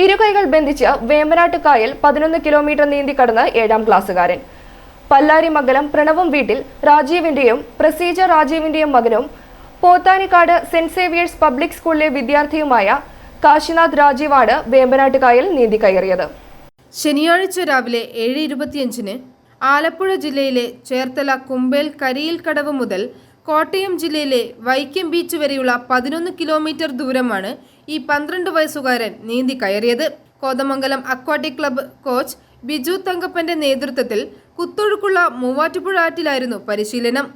ഇരുകൈകൾ ബന്ധിച്ച് വേമ്പനാട്ട് കായൽ പതിനൊന്ന് കിലോമീറ്റർ നീന്തി കടന്ന് ഏഴാം ക്ലാസ്സുകാരൻ. പല്ലാരിമംഗലം പ്രണവം വീട്ടിൽ രാജീവിന്റെയും പ്രസീജ രാജീവിന്റെയും മകനും പോത്താനിക്കാട് സെന്റ് സേവിയേഴ്സ് പബ്ലിക് സ്കൂളിലെ വിദ്യാർത്ഥിയുമായ കാശിനാഥ് രാജീവാണ് വേമ്പനാട്ട് കായൽ നീന്തി കയറിയത്. ശനിയാഴ്ച രാവിലെ ഏഴ് ഇരുപത്തിയഞ്ചിന് ആലപ്പുഴ ജില്ലയിലെ ചേർത്തല കുമ്പേൽ കരിയിൽ കടവ് മുതൽ കോട്ടയം ജില്ലയിലെ വൈക്കം ബീച്ച് വരെയുള്ള പതിനൊന്ന് കിലോമീറ്റർ ദൂരമാണ് ഈ പന്ത്രണ്ട് വയസ്സുകാരൻ നീന്തി കയറിയത്. Kothamangalam aquatic club coach Biju തങ്കപ്പന്റെ നേതൃത്വത്തിൽ കുത്തൊഴുക്കുള്ള മൂവാറ്റുപുഴ ആറ്റിലായിരുന്നു പരിശീലനം.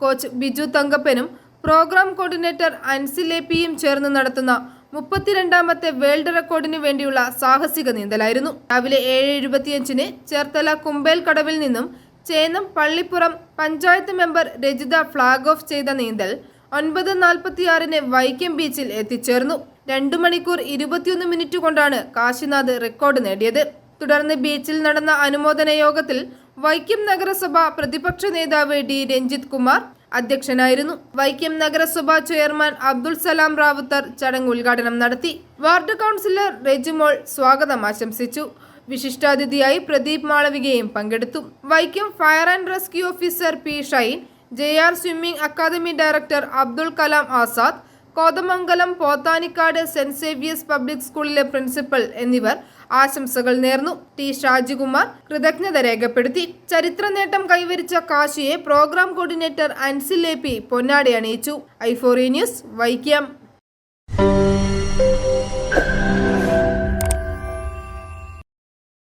കോച്ച് ബിജു തങ്കപ്പനും പ്രോഗ്രാം കോർഡിനേറ്റർ അൻസിലേപ്പിയും ചേർന്ന് നടത്തുന്ന മുപ്പത്തിരണ്ടാമത്തെ വേൾഡ് റെക്കോർഡിന് വേണ്ടിയുള്ള സാഹസിക നീന്തലായിരുന്നു. രാവിലെ ഏഴ് എഴുപത്തിയഞ്ചിന് ചേർത്തല കുമ്പേൽ കടവിൽ നിന്നും Chennam Pallippuram panchayat member Rajitha flag off ചെയ്ത നീന്തൽ ഒൻപത് നാൽപ്പത്തിയാറിന് വൈക്കം ബീച്ചിൽ എത്തിച്ചേർന്നു. രണ്ടു മണിക്കൂർ ഇരുപത്തിയൊന്ന് മിനിറ്റ് കൊണ്ടാണ് കാശിനാഥ് റെക്കോർഡ് നേടിയത്. തുടർന്ന് ബീച്ചിൽ നടന്ന അനുമോദന യോഗത്തിൽ വൈക്കം നഗരസഭ പ്രതിപക്ഷ നേതാവ് ഡി രഞ്ജിത് കുമാർ അധ്യക്ഷനായിരുന്നു. വൈക്കം നഗരസഭ ചെയർമാൻ അബ്ദുൾ സലാം റാവുത്തർ ചടങ്ങ് ഉദ്ഘാടനം നടത്തി. വാർഡ് കൗൺസിലർ റെജിമോൾ സ്വാഗതം ആശംസിച്ചു. വിശിഷ്ടാതിഥിയായി പ്രദീപ് മാളവികയും പങ്കെടുത്തു. Vaikom fire and rescue officer P Shine J R swimming academy director Abdul Kalam Azad Kothamangalam Pothanicad Saint Xavier's public സ്കൂളിലെ പ്രിൻസിപ്പൽ എന്നിവർ ആശംസകൾ നേർന്നു. ടി ഷാജികുമാർ കൃതജ്ഞത രേഖപ്പെടുത്തി. ചരിത്ര നേട്ടം കൈവരിച്ച കാശിയെ programme coordinator Ansil A P പൊന്നാടി അണിയിച്ചു. ഐഫോറി ന്യൂസ് വൈക്കം.